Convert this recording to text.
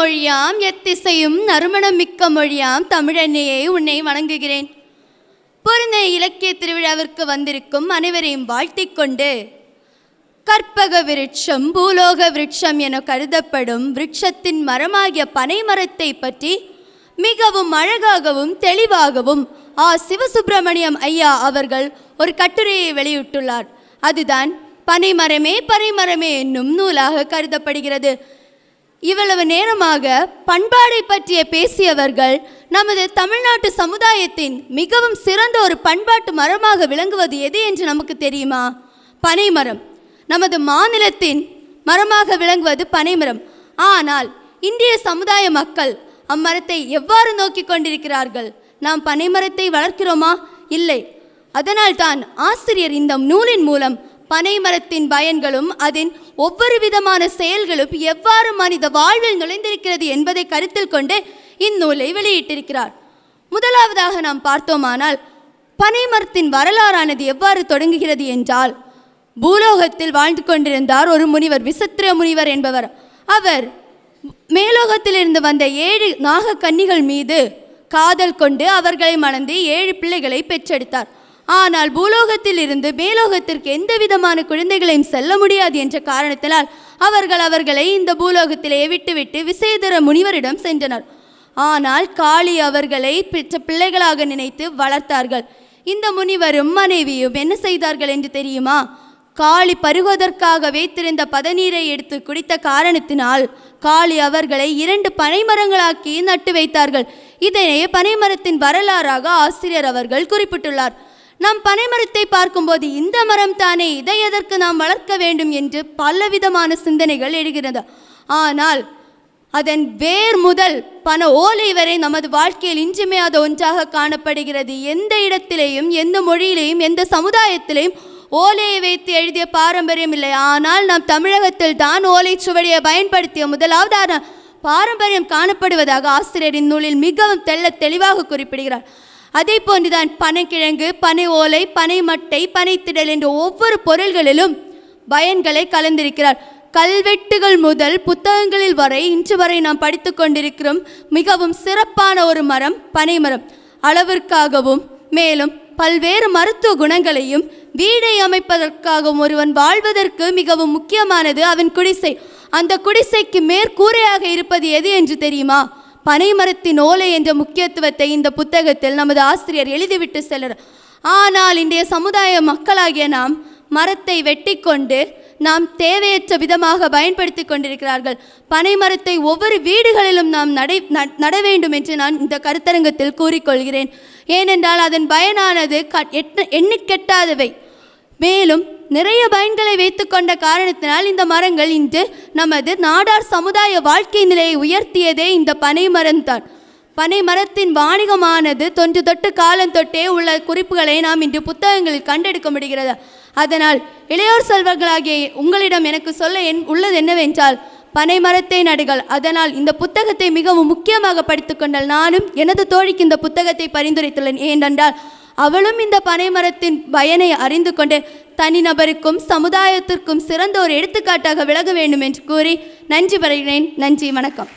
மொழியாம் எத்திசையும் நறுமணம் மிக்க மொழியாம் தமிழன்னையே உன்னை வணங்குகிறேன். பொருந்தை இலக்கிய திருவிழாவிற்கு வந்திருக்கும் அனைவரையும் வாழ்த்திக் கொண்டு கற்பக விருட்சம் பூலோக விருட்சம் என கருதப்படும் விருட்சத்தின் மரமாகிய பனை மரத்தை பற்றி மிகவும் அழகாகவும் தெளிவாகவும் ஆ. சிவசுப்பிரமணியம் ஐயா அவர்கள் ஒரு கட்டுரையை வெளியிட்டுள்ளார். அதுதான் பனைமரமே பனைமரமே என்னும் நூலாக கருதப்படுகிறது. இவ்வளவு நேரமாக பண்பாடை பற்றிய பேசியவர்கள் நமது தமிழ்நாட்டு சமுதாயத்தின் மிகவும் சிறந்த ஒரு பண்பாட்டு மரமாக விளங்குவது எது என்று நமக்கு தெரியுமா? பனைமரம். நமது மாநிலத்தின் மரமாக விளங்குவது பனைமரம். ஆனால் இந்திய சமுதாய மக்கள் அம்மரத்தை எவ்வாறு நோக்கி கொண்டிருக்கிறார்கள்? நாம் பனைமரத்தை வளர்க்கிறோமா? இல்லை. அதனால்தான் ஆசிரியர் இந்த நூலின் மூலம் பனைமரத்தின் பயன்களும் அதன் ஒவ்வொரு விதமான செயல்களும் எவ்வாறு மனித வாழ்வில் நுழைந்திருக்கிறது என்பதை கருத்தில் கொண்டு இந்நூலை வெளியிட்டிருக்கிறார். முதலாவதாக நாம் பார்த்தோமானால் பனைமரத்தின் வரலாறானது எவ்வாறு தொடங்குகிறது என்றால் பூலோகத்தில் வாழ்ந்து கொண்டிருந்தார் ஒரு முனிவர் விசித்திர முனிவர் என்பவர். அவர் மேலோகத்திலிருந்து வந்த ஏழு நாக கன்னிகள் மீது காதல் கொண்டு அவர்களை மணந்து ஏழு பிள்ளைகளை பெற்றெடுத்தார். ஆனால் பூலோகத்தில் இருந்து மேலோகத்திற்கு எந்த விதமான குழந்தைகளையும் செல்ல முடியாது என்ற காரணத்தினால் அவர்கள் அவர்களை இந்த பூலோகத்திலே விட்டுவிட்டு விசேதர முனிவரிடம் சென்றனர். ஆனால் காளி அவர்களை பெற்ற பிள்ளைகளாக நினைத்து வளர்த்தார்கள். இந்த முனிவரும் மனைவியும் என்ன செய்தார்கள் என்று தெரியுமா? காளி பருகுவதற்காக வைத்திருந்த பதநீரை எடுத்து குடித்த காரணத்தினால் காளி அவர்களை இரண்டு பனைமரங்களாக்கி நட்டு வைத்தார்கள். இதனை பனைமரத்தின் வரலாறாக ஆசிரியர் அவர்கள் குறிப்பிட்டுள்ளார். நாம் பனைமரத்தை பார்க்கும்போது இந்த மரம் தானே இதை எதற்கு நாம் வளர்க்க வேண்டும் என்று பலவிதமான சிந்தனைகள் எழுகிறது. ஆனால் அதன் வேர் முதல் பண ஓலை வரை நமது வாழ்க்கையில் இன்றியமையாத ஒன்றாக காணப்படுகிறது. எந்த இடத்திலேயும் எந்த மொழியிலேயும் எந்த சமுதாயத்திலேயும் ஓலையை வைத்து எழுதிய பாரம்பரியம் இல்லை. ஆனால் நாம் தமிழகத்தில் தான் ஓலை சுவடியை பயன்படுத்திய முதலாவதான பாரம்பரியம் காணப்படுவதாக ஆசிரியரின் நூலில் மிகவும் தெள்ள தெளிவாக குறிப்பிடுகிறார். அதே போன்றுதான் பனைக்கிழங்கு பனை ஓலை பனை மட்டை பனைத்திடல் என்ற ஒவ்வொரு பொருள்களிலும் பயன்களை கலந்திருக்கிறார். கல்வெட்டுகள் முதல் புத்தகங்களில் வரை இன்று வரை நாம் படித்து கொண்டிருக்கிறோம். மிகவும் சிறப்பான ஒரு மரம் பனை மரம். அளவிற்காகவும் மேலும் பல்வேறு மருத்துவ குணங்களையும் வீடை அமைப்பதற்காகவும் ஒருவன் வாழ்வதற்கு மிகவும் முக்கியமானது அவன் குடிசை. அந்த குடிசைக்கு மேற்கூரையாக இருப்பது எது என்று தெரியுமா? பனைமரத்தின் ஓலை என்ற முக்கியத்துவத்தை இந்த புத்தகத்தில் நமது ஆசிரியர் எழுதிவிட்டு செல்கிறார். ஆனால் இன்றைய சமுதாய மக்களாகிய நாம் மரத்தை வெட்டி கொண்டு நாம் தேவையற்ற விதமாக பயன்படுத்தி கொண்டிருக்கிறார்கள். பனைமரத்தை ஒவ்வொரு வீடுகளிலும் நாம் நடை நட வேண்டும் என்று நான் இந்த கருத்தரங்கத்தில் கூறிக்கொள்கிறேன். ஏனென்றால் அதன் பயனானது க எட்ட எண்ணிக்கெட்டாதவை. மேலும் நிறைய பயன்களை வைத்துக்கொண்ட காரணத்தினால் இந்த மரங்கள் இன்று நமது நாடார் சமுதாய வாழ்க்கை நிலையை உயர்த்தியதே இந்த பனை மரம்தான் பனை மரத்தின் வாணிகமானது தொன்று தொட்டு காலம் தொட்டே உள்ள குறிப்புகளை நாம் இன்று புத்தகங்களில் கண்டெடுக்க முடிகிறது. அதனால் இளையோர் செல்வர்களாகிய உங்களிடம் எனக்கு சொல்ல என் உள்ளது என்னவென்றால் பனை மரத்தை நடுகள் அதனால் இந்த புத்தகத்தை மிகவும் முக்கியமாக படித்துக்கொண்டால் நானும் எனது தோழிக்கு இந்த புத்தகத்தை பரிந்துரைத்துள்ளேன். ஏனென்றால் அவளும் இந்த பனைமரத்தின் பயனை அறிந்து கொண்டு தனிநபருக்கும் சமுதாயத்திற்கும் சிறந்த ஒரு எடுத்துக்காட்டாக விலக வேண்டும் என்று கூறி நன்றி பெறுகிறேன். நன்றி வணக்கம்.